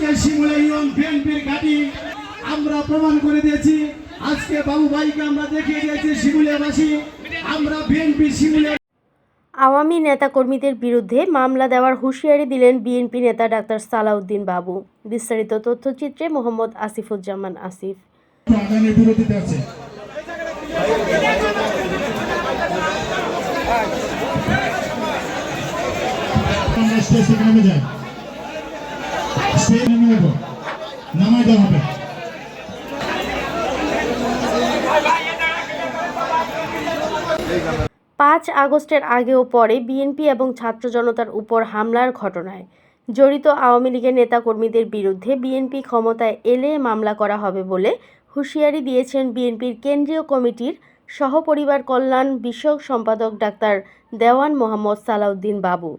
আজকে শিমুলা ইউনিয়ন বিএনপির ঘাঁটি আমরা প্রমাণ করে দিয়েছি। আজকে বাবু ভাইকে আমরা দেখিয়ে দিয়েছি শিমুলিয়াবাসী। আমরা বিএনপি শিমুলিয়া আওয়ামী নেতাকর্মীদের বিরুদ্ধে মামলা দেওয়ার হুঁশিয়ারি দিলেন বিএনপি নেতা ডাক্তার সালাউদ্দিন বাবু। বিস্তারিত তথ্যচিত্রে মোহাম্মদ আসিফুজ্জামান আসিফ। আছে। নামাই দেওয়া হবে। পাঁচ আগস্টের আগে ও পরে বিএনপি এবং ছাত্র জনতার উপর হামলার ঘটনায় জড়িত আওয়ামী লীগের নেতাকর্মীদের বিরুদ্ধে বিএনপি ক্ষমতায় এলে মামলা করা হবে বলে হুঁশিয়ারি দিয়েছেন বিএনপির কেন্দ্রীয় কমিটির সহপরিবার কল্যাণ বিষয়ক সম্পাদক ডাক্তার দেওয়ান মোহাম্মদ সালাউদ্দিন বাবু।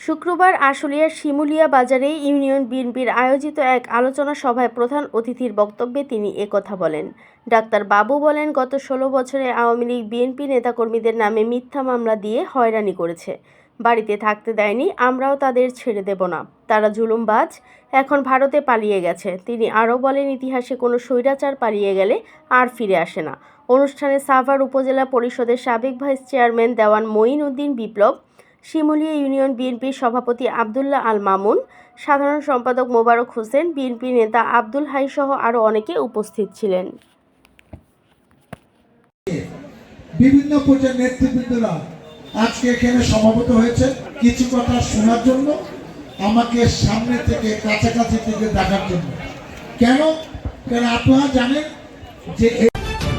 শুক্রবার আশুলিয়ার শিমুলিয়া বাজারে ইউনিয়ন বিএনপির আয়োজিত এক আলোচনা সভায় প্রধান অতিথির বক্তব্যে তিনি একথা বলেন। ডাক্তার বাবু বলেন, গত ষোলো বছরে আওয়ামী লীগ বিএনপি নেতাকর্মীদের নামে মিথ্যা মামলা দিয়ে হয়রানি করেছে। বাড়িতে থাকতে দেয়নি, আমরাও তাদের ছেড়ে দেব না। তারা জুলুমবাজ, এখন ভারতে পালিয়ে গেছে। তিনি আরও বলেন, ইতিহাসে কোনো স্বৈরাচার পালিয়ে গেলে আর ফিরে আসে না। অনুষ্ঠানে সাভার উপজেলা পরিষদের সাবেক vice chairman Dewan Moin Uddin Biplob Shimulia union বিএনপির সভাপতি আবদুল্লাহ আল মামুন সাধারণ সম্পাদক মোবারক হোসেন বিএনপি নেতা আব্দুল হাই সহ আরও অনেকে উপস্থিত ছিলেন। বিভিন্ন পর্যায়ের নেতৃবৃন্দরা আজকে এখানে সমাবেত হয়েছে। কিছু কথা শোনার জন্য আমাকে সামনে থেকে কাছাকাছি থেকে দেখার জন্য। কেন? কেন আপনারা জানেন যে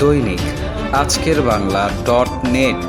দৈনিক আজকের বাংলা ডট নেট।